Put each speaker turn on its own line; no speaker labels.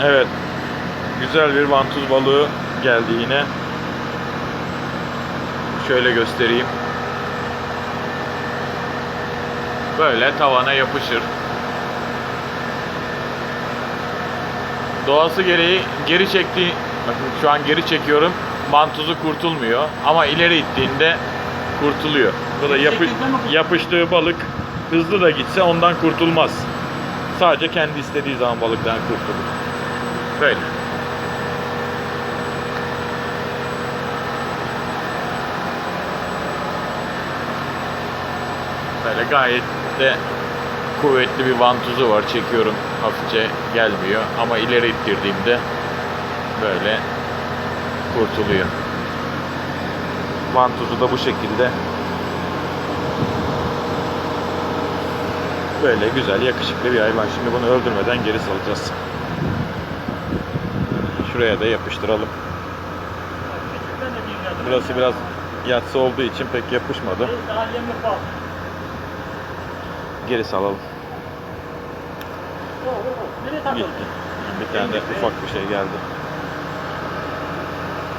Evet. Güzel bir vantuz balığı geldi yine. Şöyle göstereyim. Böyle tavana yapışır. Doğası gereği geri çektiği bakın şu an geri çekiyorum. Mantuzu kurtulmuyor ama ileri ittiğinde kurtuluyor. Bu da yapı-
Çekildi mi kurtuluyor?
yapıştığı balık hızlı da gitse ondan kurtulmaz. Sadece kendi istediği zaman balıktan kurtulur. Böyle. Böyle gayet de kuvvetli bir vantuzu var. Çekiyorum hafifçe gelmiyor. Ama ileri ittirdiğimde böyle kurtuluyor. Vantuzu da bu şekilde. Böyle güzel, yakışıklı bir hayvan. Şimdi bunu öldürmeden geri salacağız. Şuraya da yapıştıralım. Burası biraz yatsı olduğu için pek yapışmadı. Geri salalım. Gitti. Bir tane de ufak bir şey geldi.